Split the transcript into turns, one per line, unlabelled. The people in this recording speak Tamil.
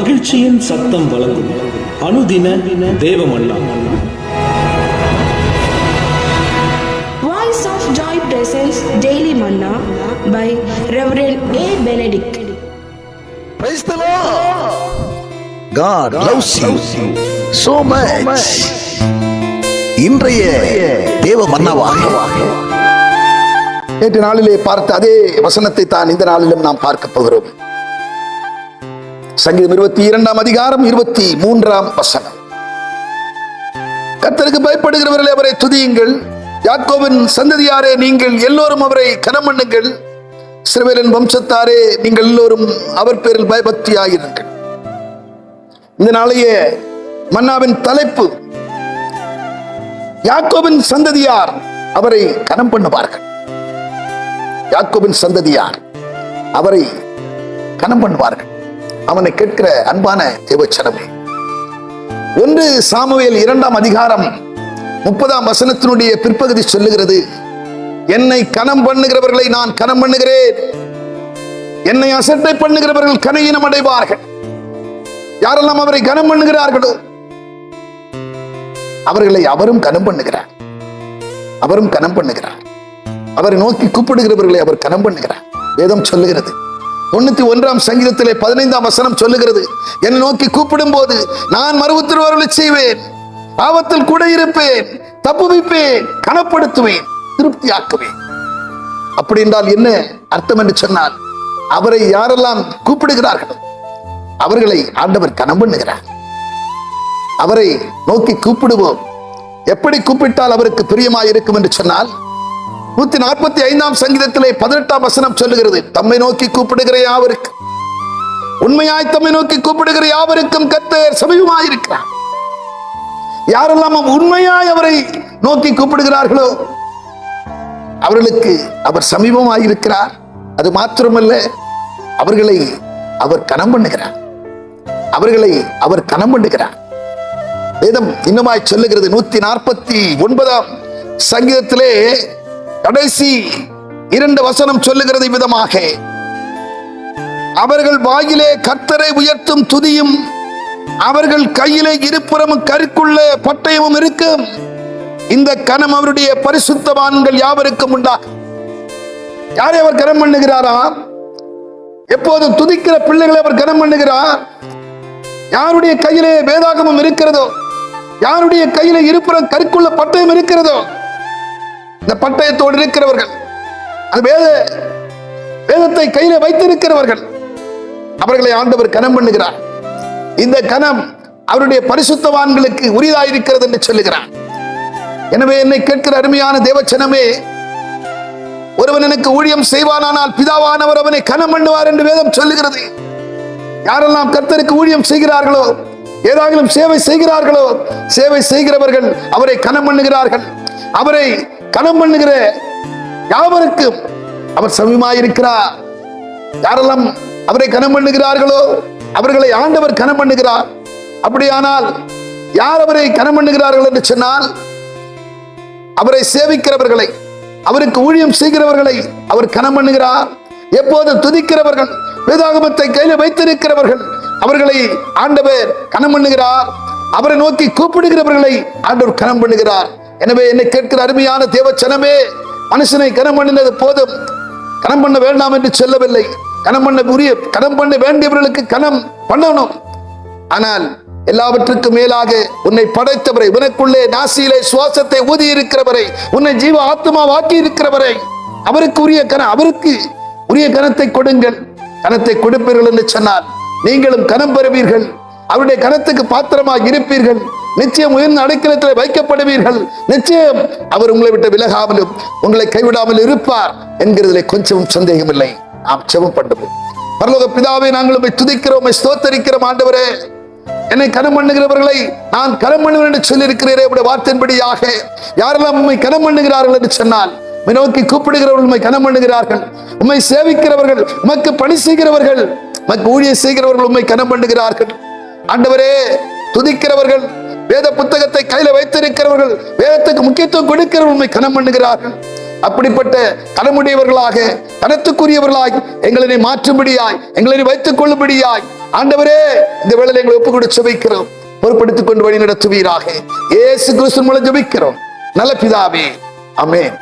மகிழ்ச்சியின் சத்தம் வழங்கும் அனுதின தேவமல்லா
Voice of Joy presents Daily Manna by Reverend A. Benedict.
Praise the Lord. God loves you so much. இன்றைய தேவ மன்னவாக நேற்று நாளிலே பார்த்த அதே வசனத்தை தான் இந்த நாளிலும் நாம் பார்க்க போகிறோம் சங்கீதம் இருபத்தி இரண்டாம் அதிகாரம் இருபத்தி மூன்றாம் வசனம். கர்த்தருக்கு பயப்படுகிறவர்களே அவரை துதியுங்கள். யாக்கோவின் சந்ததியாரே நீங்கள் எல்லோரும் அவரை கனம் பண்ணுங்கள். சிறுவேலின் வம்சத்தாரே நீங்கள் எல்லோரும் அவர் பேரில் பயபக்தியாயிருங்கள். இந்த நாளைய மன்னாவின் தலைப்பு யாக்கோவின் சந்ததியார் அவரை கனம் பண்ணுவார்கள். யாக்கோவின் சந்ததியார் அவரை கனம் பண்ணுவார்கள். அவனை கேட்கிற அன்பான தேவச்சனமே. ஒன்று சாமுவேல் இரண்டாம் அதிகாரம் முப்பதாம் வசனத்தினுடைய பிற்பகுதி சொல்லுகிறது என்னை கனம் பண்ணுகிறவர்களை நான் கனம் பண்ணுகிறேன். என்னை அசட்டை பண்ணுகிறவர்கள் கனையினம் அடைவார்கள். யாரெல்லாம் அவரை கனம் பண்ணுகிறார்களோ அவர்களை அவரும் கனம் பண்ணுகிறார். அவரும் கனம் பண்ணுகிறார். அவரை நோக்கி கூப்பிடுகிறவர்களை அவர் கனம் பண்ணுகிறார். வேதம் சொல்லுகிறது தொண்ணூத்தி ஒன்றாம் சங்கீதத்திலே பதினைந்தாம் வசனம் சொல்லுகிறது. என்னை நோக்கி கூப்பிடும் போது நான் மறு செய்வேன். பாவத்தில் கூட இருப்பேன். தப்புவிப்பேன் கனப்படுத்துவேன். திருப்தியாக்குவேன். அப்படி என்றால் என்ன அர்த்தம் என்று சொன்னால் அவரை யாரெல்லாம் கூப்பிடுகிறார்களோ அவர்களை ஆண்டவர் கனம் பண்ணுகிறார். அவரை நோக்கி கூப்பிடுவோம். எப்படி கூப்பிட்டால் அவருக்கு பிரியமாயிருக்கும் என்று சொன்னால் நூத்தி நாற்பத்தி ஐந்தாம் சங்கீதத்திலே பதினெட்டாம் வசனம் சொல்லுகிறது. தம்மை நோக்கி கூப்பிடுகிற யாவருக்கு உண்மையாய் தம்மை நோக்கி கூப்பிடுகிற யாவருக்கும் கத்தர் சமீபமாயிருக்கிறார். யாரெல்லாம் உண்மையாய் அவரை நோக்கி கூப்பிடுகிறார்களோ அவர்களுக்கு அவர் சமீபமாயிருக்கிறார். அது மாத்திரமல்ல அவர்களை அவர் கனம் பண்ணுகிறார். அவர்களை அவர் கனம் பண்ணுகிறார். வேதம் இன்னமாய் சொல்லுகிறது நூத்தி நாற்பத்தி ஒன்பதாம் சங்கீதத்திலே கடைசி இரண்டு வசனம் சொல்லுகிறது விதமாக அவர்கள் வாயிலே கத்தரை உயர்த்தும் துதியும் அவர்கள் கையிலே இருபுறமும் கருக்குள்ள பட்டயமும் இருக்கும் இந்த கணம் அவருடைய பரிசுத்தவான்கள் யாவருக்கும் உண்டா? யாரை அவர் கனம் பண்ணுகிறாரா? எப்போது துதிக்கிற பிள்ளைகளை அவர் கனம் பண்ணுகிறார் யாருடைய கையிலே வேதாகமம் இருக்கிறதோ? யாருடைய கையில இருப்புற கருக்குள்ள பட்டயம் இருக்கிறதோ? இந்த பட்டயத்தோடு இருக்கிறவர்கள் அது வேத வேதத்தை கையில வைத்திருக்கிறவர்கள் அவர்களை ஆண்டவர் கனம் பண்ணுகிறார். இந்த கனம் அவருடைய பரிசுத்தவான்களுக்கு உரியதாயிருக்கிறது என்று சொல்லுகிறார். எனவே என்னை கேட்கிற அருமையான தேவச்சனமே ஒருவன் எனக்கு ஊழியம் செய்வானானால் பிதாவானவர் அவனை கனம் பண்ணுவார் என்று வேதம் சொல்லுகிறது. யாரெல்லாம் கர்த்தருக்கு ஊழியம் செய்கிறார்களோ ஏதாகிலும் சேவை செய்கிறார்களோ சேவை செய்கிறவர்கள் அவரை கனம் பண்ணுகிறார்கள். அவரை கனம் பண்ணுகிற யாவருக்கும் அவர் சமயமாயிருக்கிறார் யாரெல்லாம் அவரை கனம் பண்ணுகிறார்களோ அவர்களை ஆண்டவர் கனம் பண்ணுகிறார். அப்படியானால் யார் அவரை கனம் பண்ணுகிறார்கள் என்று சொன்னால் அவரை சேவிக்கிறவர்களை அவருக்கு ஊழியம் செய்கிறவர்களை அவர் கனம் பண்ணுகிறார். எப்போது துதிக்கிறவர்கள் வேதாகமத்தை கையில் வைத்திருக்கிறவர்கள் அவர்களை ஆண்டவர் கனம் பண்ணுகிறார். அவரை நோக்கி கூப்பிடுகிறவர்களை ஆண்டவர் கனம் பண்ணுகிறார். எனவே என்னை கேட்கிற அருமையான தேவச்சனமே மனுஷனை கனம் பண்ணினது போதும். கனம் பண்ண வேண்டாம் என்று சொல்லவில்லை. கனம் பண்ண உரிய கனம் பண்ண வேண்டியவர்களுக்கு கனம் பண்ணணும். ஆனால் எல்லாவற்றுக்கும் மேலாக உன்னை படைத்தவரை உனக்குள்ளே நாசியிலே சுவாசத்தை ஊதி இருக்கிறவரை உன்னை ஜீவ ஆத்மா வாக்கி இருக்கிறவரை அவருக்கு உரிய கன அவருக்கு உரிய கனத்தை கொடுங்கள். கனத்தை கொடுப்பீர்கள் என்று சொன்னால் நீங்களும் கனம் பெறுவீர்கள். அவருடைய கனத்துக்கு பாத்திரமாக இருப்பீர்கள். நிச்சயம் உயர்ந்த அடைக்கலத்தில் வைக்கப்படுவீர்கள். நிச்சயம் அவர் உங்களை விட்டு விலகாமலும் உங்களை கைவிடாமல் இருப்பார் என்கிறதிலே கொஞ்சம் சந்தேகமில்லை. நாம் செவம் பண்ணுவோம். பரலோக பிதாவை நாங்கள் உண்மை துதிக்கிறோம் உம்மை ஸ்தோத்தரிக்கிறோம் ஆண்டவரே. என்னை கனம் பண்ணுகிறவர்களை நான் கனம் பண்ணுவேன் என்று சொல்லியிருக்கிறேன் உடைய வார்த்தையின்படியாக. யாரெல்லாம் உண்மை கனம் பண்ணுகிறார்கள் என்று சொன்னால் உண்மை நோக்கி கூப்பிடுகிறவர்கள் உண்மை கனம் பண்ணுகிறார்கள். உண்மை சேவிக்கிறவர்கள் உமக்கு பணி செய்கிறவர்கள் உமக்கு ஊழிய செய்கிறவர்கள் உண்மை கனம் பண்ணுகிறார்கள். ஆண்டவரே துதிக்கிறவர்கள் வேத புத்தகத்தை கையில வைத்திருக்கிறவர்கள் வேதத்துக்கு முக்கியத்துவம் கொடுக்கிறவர்கள் உண்மை கனம் பண்ணுகிறார்கள் அப்படிப்பட்ட கனமுடையவர்களாக கனத்துக்குரியவர்களாய் எங்களை மாற்றும்படியாய் எங்களை வைத்துக் கொள்ளும்படியாய் ஆண்டவரே இந்த வேளையில எங்களை ஒப்பு கொடுத்து சுவைக்கிறோம் பொறுப்படுத்திக் கொண்டு வழி நடத்துவீராக. ஏசு கிறிஸ்து மூலம் ஜபிக்கிறோம். நல்ல பிதாவே. அமேன்